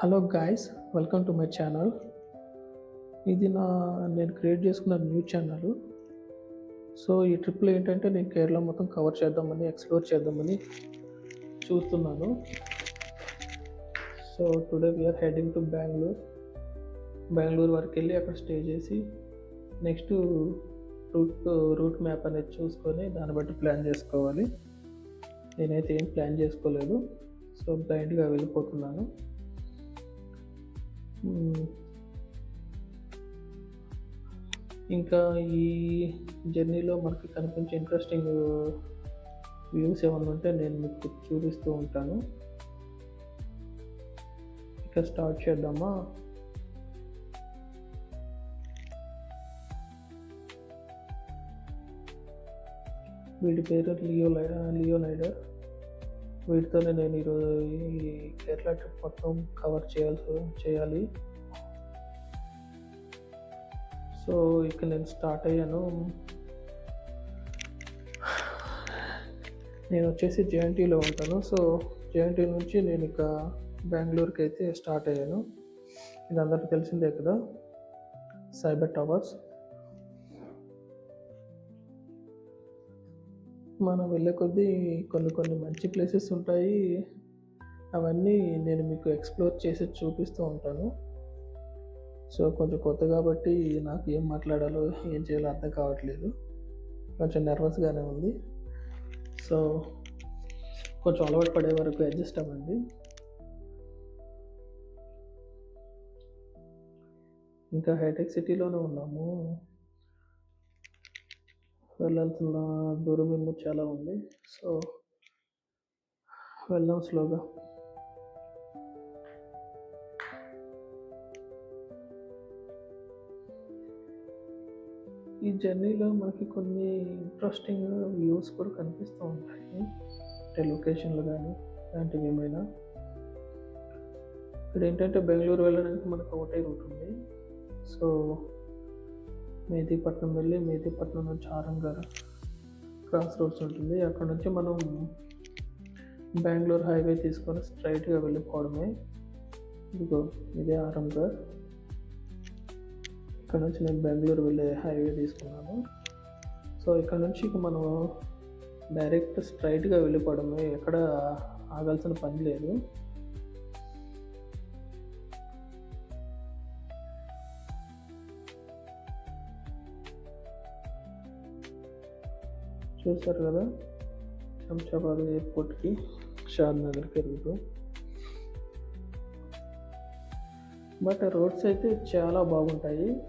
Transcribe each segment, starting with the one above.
Hello guys welcome to my channel ఇది నా నేను క్రియేట్ చేసుకున్న న్యూ ఛానల్ సో ఈ ట్రిప్లో ఏంటంటే నేను కేరళ మొత్తం కవర్ చేద్దామని ఎక్స్ప్లోర్ చేద్దామని చూస్తున్నాను. So today we're heading to Bengaluru Bengaluru వరకు వెళ్ళి అక్కడ స్టే చేసి నెక్స్ట్ రూట్ రూట్ మ్యాప్ అనేది చూసుకొని దాన్ని బట్టి ప్లాన్ చేసుకోవాలి. నేనైతే ఏం ప్లాన్ చేసుకోలేదు. సో బ్లైండ్గా వెళ్ళిపోతున్నాను. ఇంకా ఈ జర్నీలో మనకి కనిపించే ఇంట్రెస్టింగ్ వ్యూస్ ఏమైనా ఉంటే నేను మీకు చూపిస్తూ ఉంటాను. ఇక స్టార్ట్ చేద్దామా? వీడి పేరు లియో లియో లైడర్ వీటితోనే నేను ఈరోజు ఈ కేరళ ట్రిప్ మొత్తం కవర్ చేయాల్సి చేయాలి. సో ఇక్కడ నేను స్టార్ట్ అయ్యాను. నేను వచ్చేసి జేఎన్టీలో ఉంటాను. సో జేఎన్టీ నుంచి నేను ఇక బెంగళూరుకి అయితే స్టార్ట్ అయ్యాను. ఇది అందరికీ తెలిసిందే కదా సైబర్ టవర్స్. మనం వెళ్ళే కొద్దీ కొన్ని కొన్ని మంచి ప్లేసెస్ ఉంటాయి. అవన్నీ నేను మీకు ఎక్స్ప్లోర్ చేసి చూపిస్తూ ఉంటాను. సో కొంచెం కొత్త కాబట్టి నాకు ఏం మాట్లాడాలో ఏం చేయాలో అర్థం కావట్లేదు. కొంచెం నర్వస్గానే ఉంది. సో కొంచెం అలవాటు పడే వరకు అడ్జస్ట్ అవ్వండి. ఇంకా హైటెక్ సిటీలోనే ఉన్నాము. వెళ్ళాల్సిన దూరం ఏమో చాలా ఉంది. సో వెళ్దాం స్లోగా. ఈ జర్నీలో మనకి కొన్ని ఇంట్రెస్టింగ్ వ్యూస్ కూడా కనిపిస్తూ ఉంటాయి. అంటే లొకేషన్లు కానీ ఇలాంటివి ఏమైనా. ఇక్కడ ఏంటంటే బెంగళూరు వెళ్ళడానికి మనకు ఒకటే రూట్ ఉంది సో మేదీపట్నం వెళ్ళి మేదీపట్నం నుంచి ఆరంగర్ క్రాస్ రోడ్స్ ఉంటుంది. అక్కడ నుంచి మనం బెంగళూరు హైవే తీసుకొని స్ట్రైట్గా వెళ్ళిపోవడమే. ఇదిగో ఇదే ఆరంగర్ ఇక్కడ నుంచి నేను బెంగళూరు వెళ్ళే హైవే తీసుకున్నాను. సో ఇక్కడ నుంచి ఇక మనం డైరెక్ట్ స్ట్రైట్గా వెళ్ళిపోవడమే. ఎక్కడ ఆగాల్సిన పని లేదు. చూస్తారు కదా? శంషాబాద్ ఎయిర్పోర్ట్కి షాద్ నగర్కి రూటు బట్ రోడ్స్ అయితే చాలా బాగుంటాయి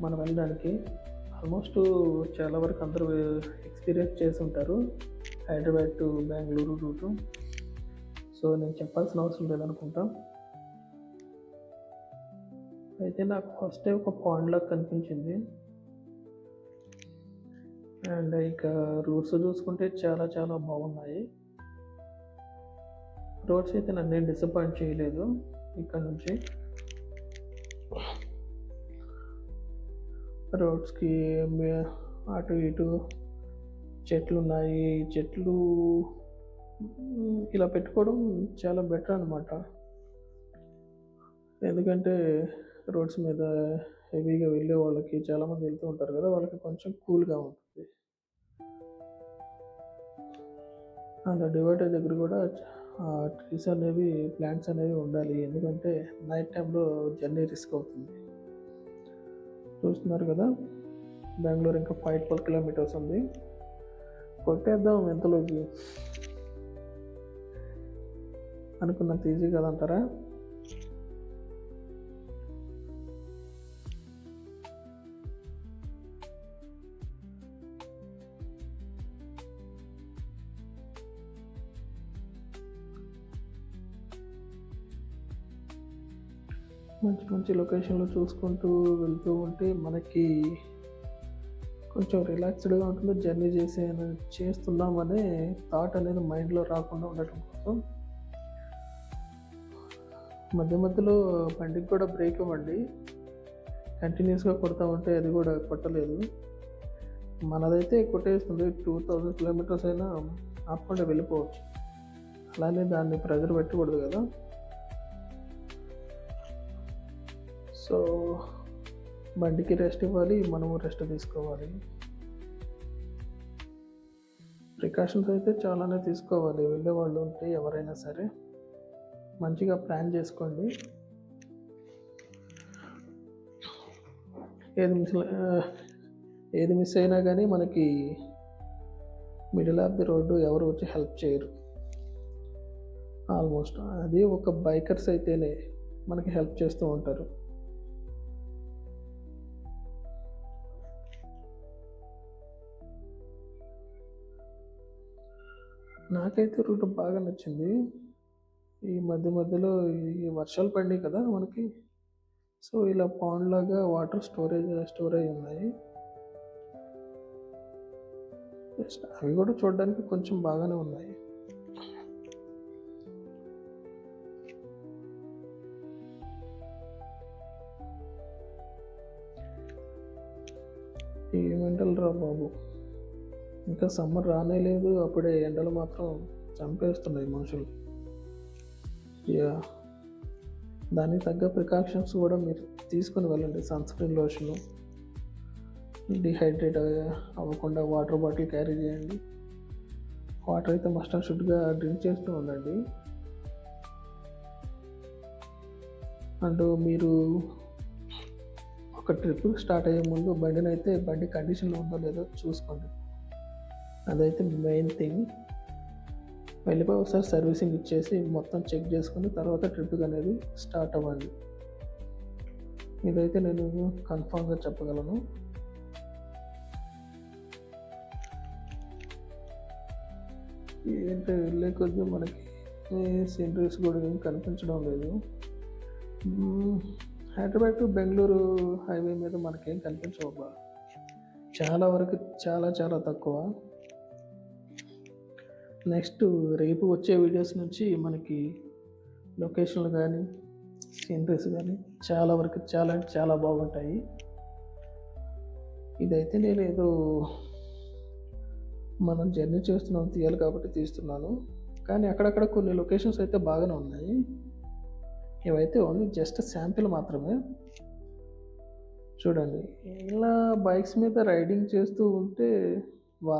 మనం వెళ్ళడానికి. ఆల్మోస్ట్ చాలా వరకు అందరూ ఎక్స్పీరియన్స్ చేసి ఉంటారు. Hyderabad to Bengaluru route. So నేను చెప్పాల్సిన అవసరం లేదనుకుంటా. అయితే నాకు ఫస్ట్ ఒక పాండ్ లాగా కనిపించింది. అండ్ ఇక రూట్స్ చూసుకుంటే చాలా చాలా బాగున్నాయి. రోడ్స్ అయితే నన్ను ఏం డిసప్పాయింట్ చేయలేదు ఇక్కడ నుంచి. రోడ్స్కి అటు ఇటు చెట్లు ఉన్నాయి చెట్లు ఇలా పెట్టుకోవడం చాలా బెటర్ అనమాట ఎందుకంటే రోడ్స్ మీద హెవీగా వెళ్ళే వాళ్ళకి చాలామంది వెళ్తూ ఉంటారు కదా వాళ్ళకి కొంచెం కూల్గా ఉంటుంది. అండ్ డివైడర్ దగ్గర కూడా ట్రీస్ అనేవి ప్లాంట్స్ అనేవి ఉండాలి. ఎందుకంటే నైట్ టైంలో జర్నీ రిస్క్ అవుతుంది. చూస్తున్నారు కదా? బెంగళూరు ఇంకా ఫైవ్ ట్వెల్వ్ కిలోమీటర్స్ ఉంది. కొట్టేద్దాం ఎంతలోకి అనుకున్నంత ఈజీ కదంటారా? మంచి మంచి లొకేషన్లు చూసుకుంటూ వెళ్తూ ఉంటే మనకి కొంచెం రిలాక్స్డ్గా ఉంటుంది. జర్నీ చేసే చేస్తున్నామనే థాట్ అనేది మైండ్లో రాకుండా ఉండటం కోసం. మధ్య మధ్యలో బండికి కూడా బ్రేక్ ఇవ్వండి. కంటిన్యూస్గా కొడతా ఉంటే అది కూడా కొట్టలేదు. మనదైతే కొట్టేస్తుంది. టూ థౌజండ్ కిలోమీటర్స్ అయినా ఆపకుండా వెళ్ళిపోవచ్చు. అలానే దాన్ని ప్రెజర్ పెట్టకూడదు కదా. సో బండికి రెస్ట్ ఇవ్వాలి మనము రెస్ట్ తీసుకోవాలి. ప్రికాషన్స్ అయితే చాలానే తీసుకోవాలి. వెళ్ళే వాళ్ళు ఉంటే ఎవరైనా సరే మంచిగా ప్లాన్ చేసుకోండి. ఏది మిస్ ఏది మిస్ అయినా కానీ మనకి మిడిల్ ఆఫ్ ది రోడ్డు ఎవరు వచ్చి హెల్ప్ చేయరు. ఆల్మోస్ట్ అది ఒక బైకర్స్ అయితేనే మనకి హెల్ప్ చేస్తూ ఉంటారు. నాకైతే రూట్ బాగా నచ్చింది. ఈ మధ్య మధ్యలో ఈ వర్షాలు పడినాయి కదా మనకి. సో ఇలా పాండ్ లాగా వాటర్ స్టోరేజ్ స్టోర్ అయి ఉన్నాయి అవి కూడా చూడడానికి కొంచెం బాగానే ఉన్నాయి. ఏమంటారు రా బాబు. ఇంకా సమ్మర్ రానే లేదు అప్పుడే ఎండలు మాత్రం చంపేస్తున్నాయి మనుషులు. యా. దానికి తగ్గ ప్రికాషన్స్ కూడా మీరు తీసుకొని వెళ్ళండి సన్ స్క్రీన్ లోషను. డిహైడ్రేట్ అవ్వకుండా వాటర్ బాటిల్ క్యారీ చేయండి. వాటర్ అయితే మస్ట్ అండ్ షుడ్గా డ్రింక్ చేస్తూ ఉండండి. అండ్ మీరు ఒక ట్రిప్ స్టార్ట్ అయ్యే ముందు బండిని అయితే బండి కండిషన్లో ఉందో లేదో చూసుకోండి. అదైతే మెయిన్ థింగ్ వెళ్ళిపోయి ఒకసారి సర్వీసింగ్ ఇచ్చేసి మొత్తం చెక్ చేసుకుని తర్వాత ట్రిప్ అనేది స్టార్ట్ అవ్వండి ఇదైతే నేను కన్ఫామ్గా చెప్పగలను. ఏంటంటే వెళ్ళే కొద్దీ మనకి సీనరీస్ కూడా ఏం కనిపించడం లేదు. హైదరాబాద్ టు బెంగళూరు హైవే మీద మనకేం కనిపించవు చాలా వరకు చాలా చాలా తక్కువ. నెక్స్ట్ రేపు వచ్చే వీడియోస్ నుంచి మనకి లొకేషన్లు కానీ సీనరీస్ కానీ చాలా వరకు చాలా అంటే చాలా బాగుంటాయి. ఇదైతే నేను ఏదో మనం జర్నీ చేస్తున్నాం తీయాలి కాబట్టి తీస్తున్నాను. కానీ అక్కడక్కడ కొన్ని లొకేషన్స్ అయితే బాగానే ఉన్నాయి. ఇవైతే ఓన్లీ జస్ట్ శాంపిల్ మాత్రమే. చూడండి ఇలా బైక్స్ మీద రైడింగ్ చేస్తూ ఉంటే వా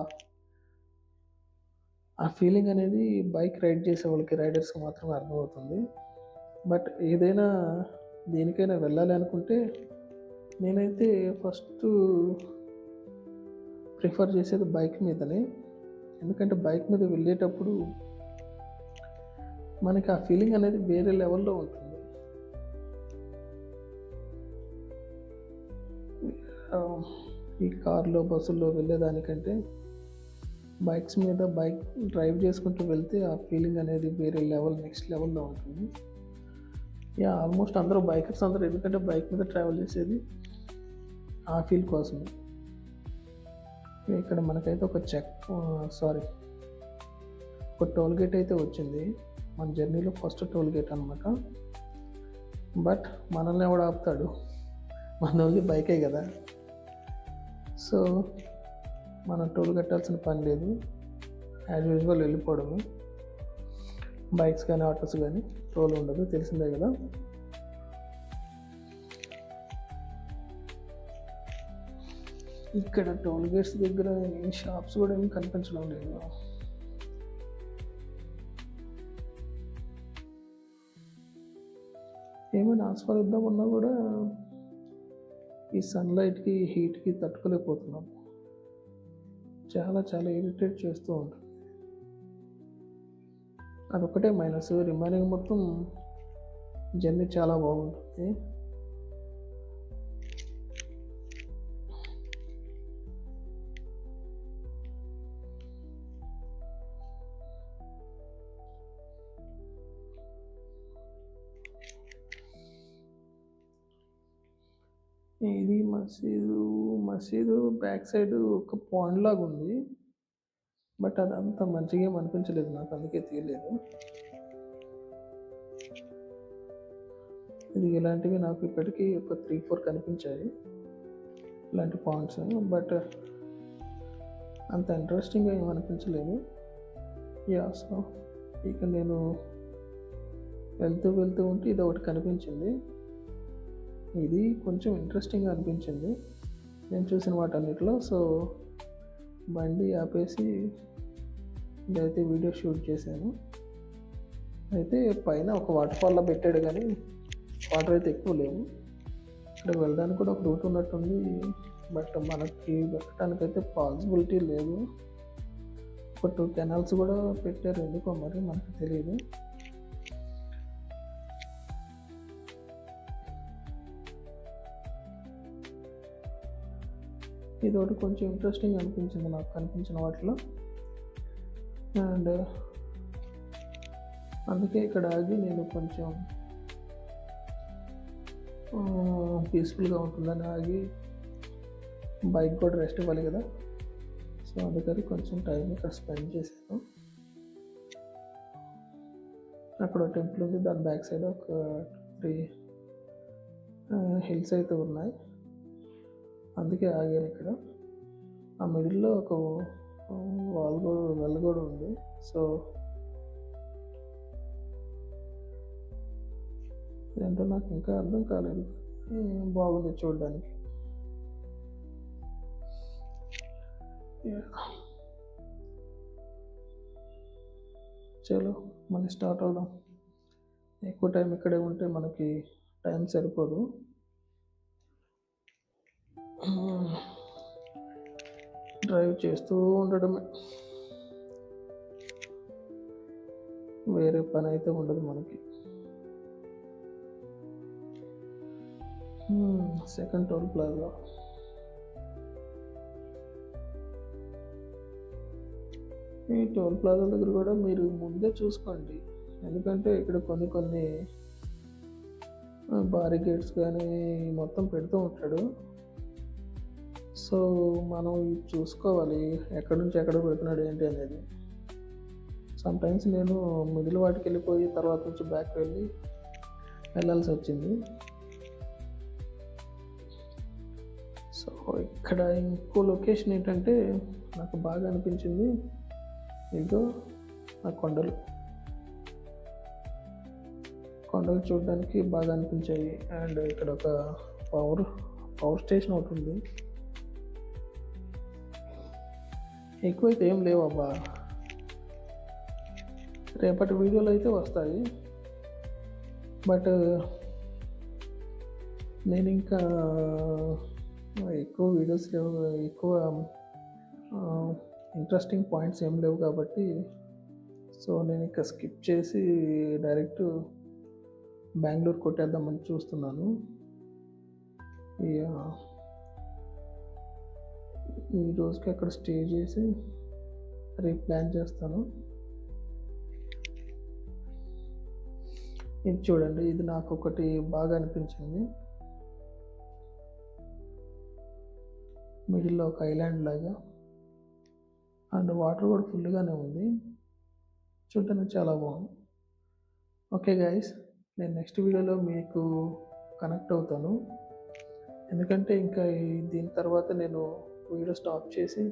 ఆ ఫీలింగ్ అనేది బైక్ రైడ్ చేసే వాళ్ళకి రైడర్స్కి మాత్రమే అర్థమవుతుంది. బట్ ఏదైనా దేనికైనా వెళ్ళాలి అనుకుంటే నేనైతే ఫస్ట్ ప్రిఫర్ చేసేది బైక్ మీదనే. ఎందుకంటే బైక్ మీద వెళ్ళేటప్పుడు మనకి ఆ ఫీలింగ్ అనేది వేరే లెవెల్లో ఉంటుంది. ఈ కార్లో బస్సుల్లో వెళ్ళేదానికంటే బైక్స్ మీద బైక్ డ్రైవ్ చేసుకుంటూ వెళ్తే ఆ ఫీలింగ్ అనేది వేరే లెవెల్ నెక్స్ట్ లెవెల్లో ఉంటుంది. యా ఆల్మోస్ట్ అందరూ బైకర్స్ అందరూ ఎందుకంటే బైక్ మీద ట్రావెల్ చేసేది ఆ ఫీల్ కోసమే. ఇక్కడ మనకైతే ఒక చెక్ సారీ ఒక టోల్ గేట్ అయితే వచ్చింది. మన జర్నీలో ఫస్ట్ టోల్ గేట్ అనమాట బట్ మనల్ని ఎవడు ఆపుతాడు? మన ఓన్లీ బైకే కదా. సో మనం టోల్ కట్టాల్సిన పని లేదు. యాజ్ యూజువల్ వెళ్ళిపోవడము. బైక్స్ కానీ ఆటోస్ కానీ టోల్ ఉండదు తెలిసిందే కదా. ఇక్కడ టోల్ గేట్స్ దగ్గర ఏ షాప్స్ కూడా ఏమి కనిపించడం లేదు. ఏమైనా ఆస్వాదిద్దామన్నా కూడా ఈ సన్లైట్కి హీట్కి తట్టుకోలేకపోతున్నాం. చాలా చాలా ఇరిటేట్ చేస్తూ ఉంటుంది అదొకటే మైనస్ రిమైనింగ్ మొత్తం జర్నీ చాలా బాగుంటుంది. ఇది మసీదు మసీదు బ్యాక్ సైడ్ ఒక పాండ్ లాగా ఉంది. బట్ అది అంత మంచిగా అనిపించలేదు నాకు అందుకే తీయలేదు. ఇది ఇలాంటివి నాకు ఇప్పటికీ ఒక త్రీ ఫోర్ కనిపించాయి ఇలాంటి పాయింట్స్ బట్ అంత ఇంట్రెస్టింగ్గా ఏం అనిపించలేదు. యా సో ఇక నేను వెళ్తూ వెళ్తూ ఉంటే ఇది ఒకటి కనిపించింది. ఇది కొంచెం ఇంట్రెస్టింగ్గా అనిపించింది. నేను చూసిన వాటన్నిటిలో. సో బండి ఆపేసి ఇదైతే వీడియో షూట్ చేశాను. అయితే పైన ఒక వాటర్ ఫాల్లో పెట్టాడు కానీ వాటర్ అయితే ఎక్కువ లేవు. ఇక్కడ వెళ్ళడానికి కూడా ఒక రూట్ ఉన్నట్టుంది. బట్ మనకి వెళ్ళడానికి అయితే పాసిబిలిటీ లేదు. ఒక టూ కెనాల్స్ కూడా పెట్టారు. ఎందుకో మరి మనకు తెలియదు ఇది ఒకటి కొంచెం ఇంట్రెస్టింగ్ అనిపించింది నాకు కనిపించిన వాటిలో. అండ్ అందుకే ఇక్కడ ఆగి నేను కొంచెం పీస్ఫుల్గా ఉంటుందని ఆగి బైక్ కూడా రెస్ట్ ఇవ్వాలి కదా. సో అందుకని కొంచెం టైం ఇక్కడ స్పెండ్ చేశాను. అక్కడ టెంపుల్ ఉంది దాని బ్యాక్ సైడ్ ఒక త్రీ హిల్స్ అయితే ఉన్నాయి. అందుకే ఆగాను ఇక్కడ. ఆ మిడిల్లో ఒక వాల్ కూడా వెల్ కూడా ఉంది. సో ఏంటో నాకు ఇంకా అర్థం కాలేదు. బాగుంది చూడడానికి. చలో మళ్ళీ స్టార్ట్ అవుదాం. ఎక్కువ టైం ఇక్కడే ఉంటే మనకి టైం సరిపోదు. డ్రైవ్ చేస్తూ ఉండడమే. వేరే పని అయితే ఉండదు మనకి. సెకండ్ టోల్ ప్లాజా ఈ టోల్ ప్లాజా దగ్గర కూడా మీరు ముందే చూసుకోండి. ఎందుకంటే ఇక్కడ కొన్ని కొన్ని బారికేడ్స్ కానీ మొత్తం పెడుతూ ఉంటాడు. సో మనం చూసుకోవాలి ఎక్కడి నుంచి ఎక్కడ పెడుతున్నాడు ఏంటి అనేది. సమ్టైమ్స్ నేను మిడిల్ వాటికి వెళ్ళిపోయి తర్వాత నుంచి బ్యాక్ వెళ్ళి వెళ్ళాల్సి వచ్చింది. సో ఇక్కడ ఇంకో లొకేషన్ ఏంటంటే నాకు బాగా అనిపించింది. ఇదో ఆ కొండలు. కొండలు చూడడానికి బాగా అనిపించాయి. అండ్ ఇక్కడ ఒక పవర్ పవర్ స్టేషన్ ఒకటి ఉంది. ఎక్కువైతే ఏం లేవబ్బా రేపటి వీడియోలు అయితే వస్తాయి. బట్ నేను ఇంకా ఎక్కువ వీడియోస్ లేవు ఎక్కువ ఇంట్రెస్టింగ్ పాయింట్స్ ఏం లేవు కాబట్టి సో నేను ఇంకా స్కిప్ చేసి డైరెక్ట్ బెంగళూరు కొట్టేద్దామని చూస్తున్నాను. ఈ రోజుకి అక్కడ స్టే చేసి రేపు ప్లాన్ చేస్తాను. ఇది చూడండి ఇది నాకు ఒకటి బాగా అనిపించింది. మిడిల్లో ఒక ఐలాండ్ లాగా. అండ్ వాటర్ కూడా ఫుల్గానే ఉంది. చూడటానికి చాలా బాగుంది. ఓకే గైస్ నేను నెక్స్ట్ వీడియోలో మీకు కనెక్ట్ అవుతాను. ఎందుకంటే ఇంకా దీని తర్వాత నేను వీడియో స్టాప్ చేసి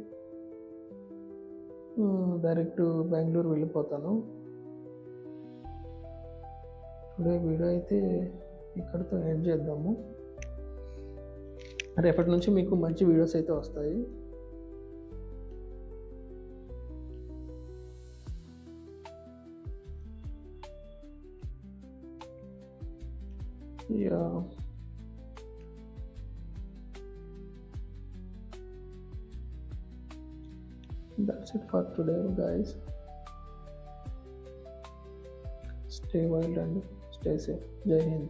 డైరెక్ట్ బెంగళూరు వెళ్ళిపోతాను. టుడే వీడియో అయితే ఇక్కడితో ఎండ్ చేద్దాము. రేపటి నుంచి మీకు మంచి వీడియోస్ అయితే వస్తాయి. Yeah. That's it for today guys. Stay wild and stay safe. Jai hind